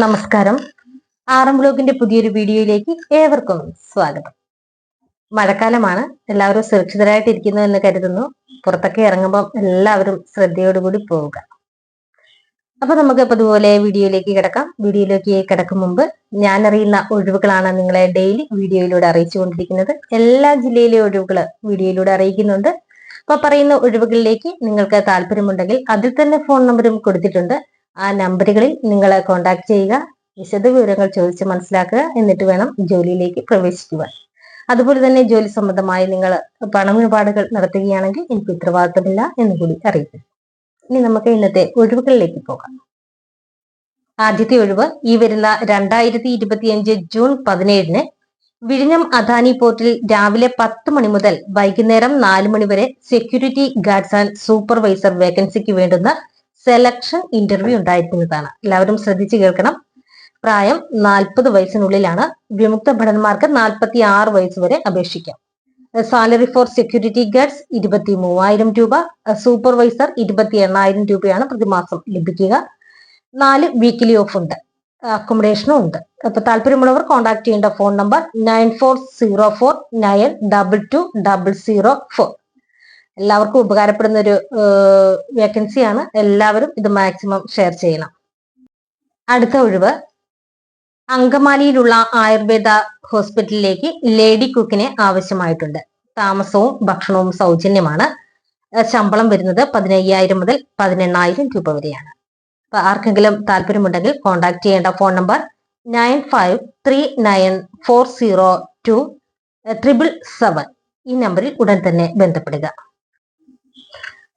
നമസ്കാരം. ആറം ബ്ലോഗിന്റെ പുതിയൊരു വീഡിയോയിലേക്ക് ഏവർക്കും സ്വാഗതം. മഴക്കാലമാണ്. എല്ലാവരും സുരക്ഷിതരായിട്ടിരിക്കുന്നു എന്ന് കരുതുന്നു. പുറത്തൊക്കെ ഇറങ്ങുമ്പോൾ എല്ലാവരും ശ്രദ്ധയോടുകൂടി പോവുക. അപ്പൊ നമുക്ക് ഇതുപോലെ വീഡിയോയിലേക്ക് കിടക്കാം. വീഡിയോയിലേക്ക് കിടക്കും മുമ്പ് ഞാൻ അറിയുന്ന ഒഴിവുകളാണ് നിങ്ങളെ ഡെയിലി വീഡിയോയിലൂടെ അറിയിച്ചുകൊണ്ടിരിക്കുന്നത്. എല്ലാ ജില്ലയിലെ ഒഴിവുകൾ വീഡിയോയിലൂടെ അറിയിക്കുന്നുണ്ട്. അപ്പൊ പറയുന്ന ഒഴിവുകളിലേക്ക് നിങ്ങൾക്ക് താല്പര്യമുണ്ടെങ്കിൽ അതിൽ തന്നെ ഫോൺ നമ്പറും കൊടുത്തിട്ടുണ്ട്. ആ നമ്പറുകളിൽ നിങ്ങളെ കോൺടാക്ട് ചെയ്യുക വിശദ വിവരങ്ങൾ ചോദിച്ച് മനസ്സിലാക്കുക എന്നിട്ട് വേണം ജോലിയിലേക്ക് പ്രവേശിക്കുവാൻ. അതുപോലെ തന്നെ ജോലി സംബന്ധമായി നിങ്ങൾ പണമിടപാടുകൾ നടത്തുകയാണെങ്കിൽ എനിക്ക് ഉത്തരവാദിത്തമില്ല എന്ന് കൂടി അറിയിക്കും. ഇനി നമുക്ക് ഇന്നത്തെ ഒഴിവുകളിലേക്ക് പോകാം. ആദ്യത്തെ ഒഴിവ് ഈ വരുന്ന രണ്ടായിരത്തി ഇരുപത്തിയഞ്ച് ജൂൺ പതിനേഴിന് വിഴിഞ്ഞം അദാനി പോർട്ടിൽ രാവിലെ പത്ത് മണി മുതൽ വൈകുന്നേരം നാല് മണി വരെ സെക്യൂരിറ്റി ഗാർഡ്സ് ആൻഡ് സൂപ്പർവൈസർ വേക്കൻസിക്ക് വേണ്ടുന്ന സെലക്ഷൻ ഇന്റർവ്യൂ ഉണ്ടായിരിക്കുന്നതാണ് എല്ലാവരും ശ്രദ്ധിച്ചു കേൾക്കണം. പ്രായം നാൽപ്പത് വയസ്സിനുള്ളിലാണ്. വിമുക്ത ഭടന്മാർക്ക് നാൽപ്പത്തി ആറ് വയസ്സ് വരെ അപേക്ഷിക്കാം. സാലറി ഫോർ സെക്യൂരിറ്റി ഗാർഡ്സ് ഇരുപത്തി മൂവായിരം രൂപ. സൂപ്പർവൈസർ ഇരുപത്തി എണ്ണായിരം രൂപയാണ് പ്രതിമാസം ലഭിക്കുക. നാല് വീക്കിലി ഓഫ് ഉണ്ട്. അക്കോമഡേഷനും ഉണ്ട്. അപ്പൊ താല്പര്യമുള്ളവർ കോൺടാക്ട് ചെയ്യേണ്ട phone number nine four zero four nine double two double zero four എല്ലാവർക്കും ഉപകാരപ്പെടുന്ന ഒരു വേക്കൻസിയാണ്. എല്ലാവരും ഇത് മാക്സിമം ഷെയർ ചെയ്യണം. അടുത്ത ഒഴിവ്. അങ്കമാലിയിലുള്ള ആയുർവേദ ഹോസ്പിറ്റലിലേക്ക് ലേഡി കുക്കിനെ ആവശ്യമായിട്ടുണ്ട്. താമസവും ഭക്ഷണവും സൗജന്യമാണ്. ശമ്പളം വരുന്നത് പതിനയ്യായിരം മുതൽ പതിനെണ്ണായിരം രൂപ വരെയാണ്. അപ്പൊ ആർക്കെങ്കിലും താല്പര്യമുണ്ടെങ്കിൽ കോൺടാക്ട് ചെയ്യേണ്ട phone number nine five three nine four zero two triple seven ഈ നമ്പറിൽ ഉടൻ തന്നെ ബന്ധപ്പെടുക.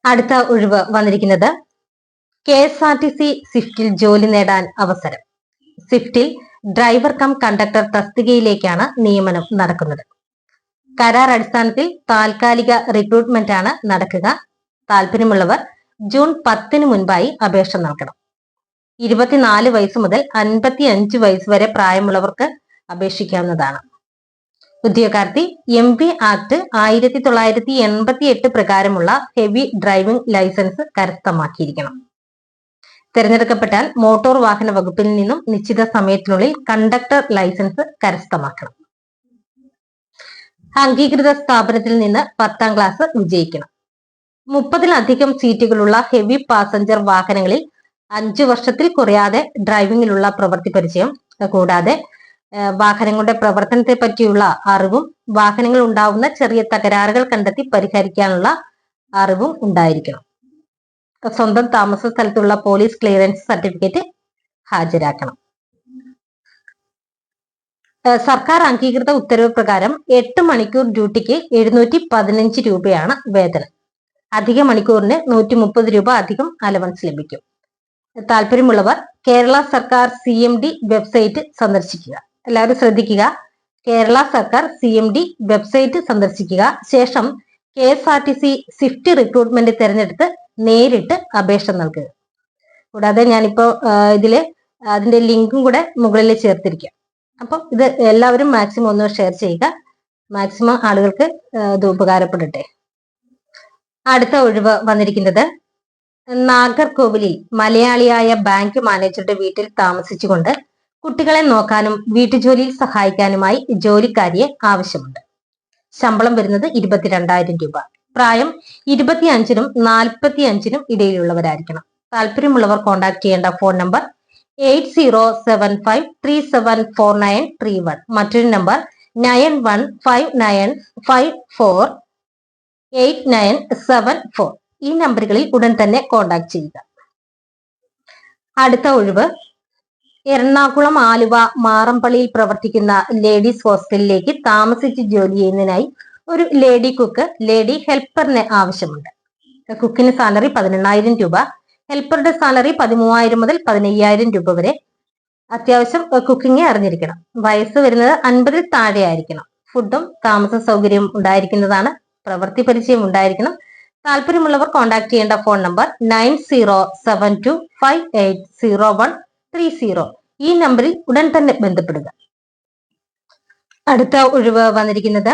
അടുത്ത ഒഴിവ് വന്നിരിക്കുന്നത് K S R T C സ്വിഫ്റ്റിൽ ജോലി നേടാൻ അവസരം. സ്വിഫ്റ്റിൽ ഡ്രൈവർ കം കണ്ടക്ടർ തസ്തികയിലേക്കാണ് നിയമനം നടക്കുന്നത്. കരാർ അടിസ്ഥാനത്തിൽ താൽക്കാലിക റിക്രൂട്ട്മെന്റ് ആണ് നടക്കുക. താല്പര്യമുള്ളവർ ജൂൺ പത്തിന് മുൻപായി അപേക്ഷ നൽകണം. ഇരുപത്തിനാല് വയസ്സ് മുതൽ അൻപത്തി അഞ്ച് വയസ്സ് വരെ പ്രായമുള്ളവർക്ക് അപേക്ഷിക്കാവുന്നതാണ്. ഉദ്യോഗാർത്ഥി എം പി ആക്ട് ആയിരത്തി തൊള്ളായിരത്തി എൺപത്തി എട്ട് പ്രകാരമുള്ള ഹെവി ഡ്രൈവിംഗ് ലൈസൻസ് കരസ്ഥമാക്കിയിരിക്കണം. തിരഞ്ഞെടുക്കപ്പെട്ടാൽ മോട്ടോർ വാഹന വകുപ്പിൽ നിന്നും നിശ്ചിത സമയത്തിനുള്ളിൽ കണ്ടക്ടർ ലൈസൻസ് കരസ്ഥമാക്കണം. അംഗീകൃത സ്ഥാപനത്തിൽ നിന്ന് പത്താം ക്ലാസ് വിജയിക്കണം. മുപ്പതിലധികം സീറ്റുകളുള്ള ഹെവി പാസഞ്ചർ വാഹനങ്ങളിൽ അഞ്ചു വർഷത്തിൽ കുറയാതെ ഡ്രൈവിംഗിലുള്ള പ്രവൃത്തി പരിചയം കൂടാതെ വാഹനങ്ങളുടെ പ്രവർത്തനത്തെ പറ്റിയുള്ള അറിവും വാഹനങ്ങൾ ഉണ്ടാവുന്ന ചെറിയ തകരാറുകൾ കണ്ടെത്തി പരിഹരിക്കാനുള്ള അറിവും ഉണ്ടായിരിക്കണം. സ്വന്തം താമസ സ്ഥലത്തുള്ള പോലീസ് ക്ലിയറൻസ് സർട്ടിഫിക്കറ്റ് ഹാജരാക്കണം. സർക്കാർ അംഗീകൃത ഉത്തരവ് പ്രകാരം എട്ട് മണിക്കൂർ ഡ്യൂട്ടിക്ക് എഴുന്നൂറ്റി പതിനഞ്ച് രൂപയാണ് വേതനം. അധിക മണിക്കൂറിന് നൂറ്റി മുപ്പത് രൂപ അധികം അലവൻസ് ലഭിക്കും. താല്പര്യമുള്ളവർ കേരള സർക്കാർ സി വെബ്സൈറ്റ് സന്ദർശിക്കുക. എല്ലാവരും ശ്രദ്ധിക്കുക. കേരള സർക്കാർ സി എം ഡി വെബ്സൈറ്റ് സന്ദർശിക്കുക. ശേഷം K S R T C Swift recruitment തിരഞ്ഞെടുത്ത് നേരിട്ട് അപേക്ഷ നൽകുക. കൂടാതെ ഞാനിപ്പോ ഇതിൽ അതിന്റെ ലിങ്കും കൂടെ മുകളിൽ ചേർത്തിരിക്കാം. അപ്പം ഇത് എല്ലാവരും മാക്സിമം ഒന്ന് ഷെയർ ചെയ്യുക. മാക്സിമം ആളുകൾക്ക് ഇത് ഉപകാരപ്പെടട്ടെ. അടുത്ത ഒഴിവ് വന്നിരിക്കുന്നത് നാഗർകോവിലിൽ മലയാളിയായ ബാങ്ക് മാനേജറുടെ വീട്ടിൽ താമസിച്ചുകൊണ്ട് കുട്ടികളെ നോക്കാനും വീട്ടുജോലിയിൽ സഹായിക്കാനുമായി ജോലിക്കാരിയെ ആവശ്യമുണ്ട്. ശമ്പളം വരുന്നത് ഇരുപത്തിരണ്ടായിരം രൂപ. പ്രായം ഇരുപത്തി അഞ്ചിനും നാൽപ്പത്തി അഞ്ചിനും ഇടയിലുള്ളവരായിരിക്കണം. താല്പര്യമുള്ളവർ കോൺടാക്ട് ചെയ്യേണ്ട phone number eight zero seven five three seven four nine three one മറ്റൊരു number nine one five nine five four eight nine seven four ഈ നമ്പറുകളിൽ ഉടൻ തന്നെ കോൺടാക്ട് ചെയ്യുക. അടുത്ത ഒഴിവ് എറണാകുളം ആലുവ മാറമ്പള്ളിയിൽ പ്രവർത്തിക്കുന്ന ലേഡീസ് ഹോസ്റ്റലിലേക്ക് താമസിച്ച് ജോലി ചെയ്യുന്നതിനായി ഒരു ലേഡി കുക്ക് ലേഡി ഹെൽപ്പറിന് ആവശ്യമുണ്ട്. കുക്കിന് സാലറി പതിനെണ്ണായിരം രൂപ ഹെൽപ്പറുടെ സാലറി പതിമൂവായിരം മുതൽ പതിനയ്യായിരം രൂപ വരെ. അത്യാവശ്യം കുക്കിംഗ് അറിഞ്ഞിരിക്കണം. വയസ്സ് വരുന്നത് അൻപതിൽ താഴെ ആയിരിക്കണം. ഫുഡും താമസ സൗകര്യവും ഉണ്ടായിരിക്കുന്നതാണ്. പ്രവൃത്തി പരിചയം ഉണ്ടായിരിക്കണം. താല്പര്യമുള്ളവർ കോൺടാക്ട് ചെയ്യേണ്ട phone number nine zero seven two five eight zero one three zero ഈ നമ്പറിൽ ഉടൻ തന്നെ ബന്ധപ്പെടുക. അടുത്ത ഒഴിവ് വന്നിരിക്കുന്നത്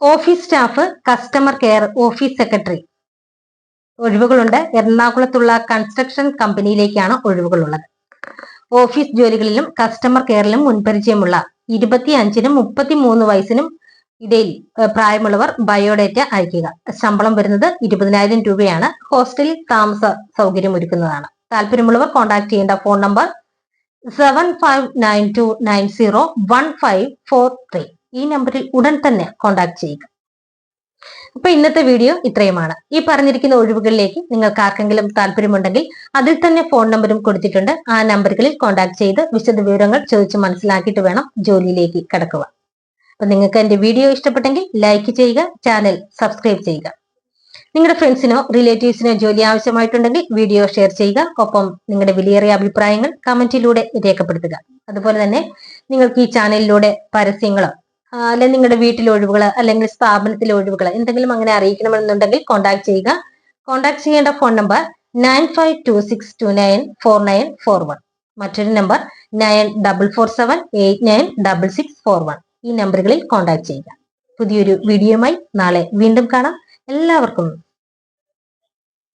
office staff customer care office secretary ഒഴിവുകളുണ്ട്. എറണാകുളത്തുള്ള കൺസ്ട്രക്ഷൻ കമ്പനിയിലേക്കാണ് ഒഴിവുകളുള്ളത്. ഓഫീസ് ജോലികളിലും കസ്റ്റമർ കെയറിലും മുൻപരിചയമുള്ള ഇരുപത്തി അഞ്ചിനും മുപ്പത്തി മൂന്ന് വയസ്സിനും ഇടയിൽ പ്രായമുള്ളവർ ബയോഡേറ്റ അയക്കുക ശമ്പളം വരുന്നത് ഇരുപതിനായിരം രൂപയാണ്. ഹോസ്റ്റലിൽ താമസ സൗകര്യം ഒരുക്കുന്നതാണ് താല്പര്യമുള്ളവർ കോൺടാക്ട് ചെയ്യേണ്ട phone number seven five nine two nine zero one five four three ഈ നമ്പറിൽ ഉടൻ തന്നെ കോൺടാക്ട് ചെയ്യുക. അപ്പൊ ഇന്നത്തെ വീഡിയോ ഇത്രയുമാണ്. ഈ പറഞ്ഞിരിക്കുന്ന ഒഴിവുകളിലേക്ക് നിങ്ങൾക്ക് ആർക്കെങ്കിലും താല്പര്യമുണ്ടെങ്കിൽ അതിൽ തന്നെ ഫോൺ നമ്പറും കൊടുത്തിട്ടുണ്ട്. ആ നമ്പറുകളിൽ കോൺടാക്ട് ചെയ്ത് വിശദ വിവരങ്ങൾ ചോദിച്ച് മനസ്സിലാക്കിയിട്ട് വേണം ജോലിയിലേക്ക് കടക്കുക അപ്പൊ നിങ്ങൾക്ക് എന്റെ വീഡിയോ ഇഷ്ടപ്പെട്ടെങ്കിൽ ലൈക്ക് ചെയ്യുക ചാനൽ സബ്സ്ക്രൈബ് ചെയ്യുക. നിങ്ങളുടെ ഫ്രണ്ട്സിനോ റിലേറ്റീവ്സിനോ ജോലി ആവശ്യമായിട്ടുണ്ടെങ്കിൽ വീഡിയോ ഷെയർ ചെയ്യുക. ഒപ്പം നിങ്ങളുടെ വിലയേറിയ അഭിപ്രായങ്ങൾ കമന്റിലൂടെ രേഖപ്പെടുത്തുക. അതുപോലെ തന്നെ നിങ്ങൾക്ക് ഈ ചാനലിലൂടെ പരസ്യങ്ങളോ അല്ലെങ്കിൽ നിങ്ങളുടെ വീട്ടിലെ ഒഴിവുകൾ അല്ലെങ്കിൽ സ്ഥാപനത്തിലെ ഒഴിവുകൾ എന്തെങ്കിലും അങ്ങനെ അറിയിക്കണമെന്നുണ്ടെങ്കിൽ കോൺടാക്ട് ചെയ്യുക. കോൺടാക്ട് ചെയ്യേണ്ട phone number nine five two six two nine four nine four one മറ്റൊരു number nine double four seven eight nine double six four one ഈ നമ്പറുകളിൽ കോൺടാക്ട് ചെയ്യുക. പുതിയൊരു വീഡിയോയുമായി നാളെ വീണ്ടും കാണാം. എല്ലാവർക്കും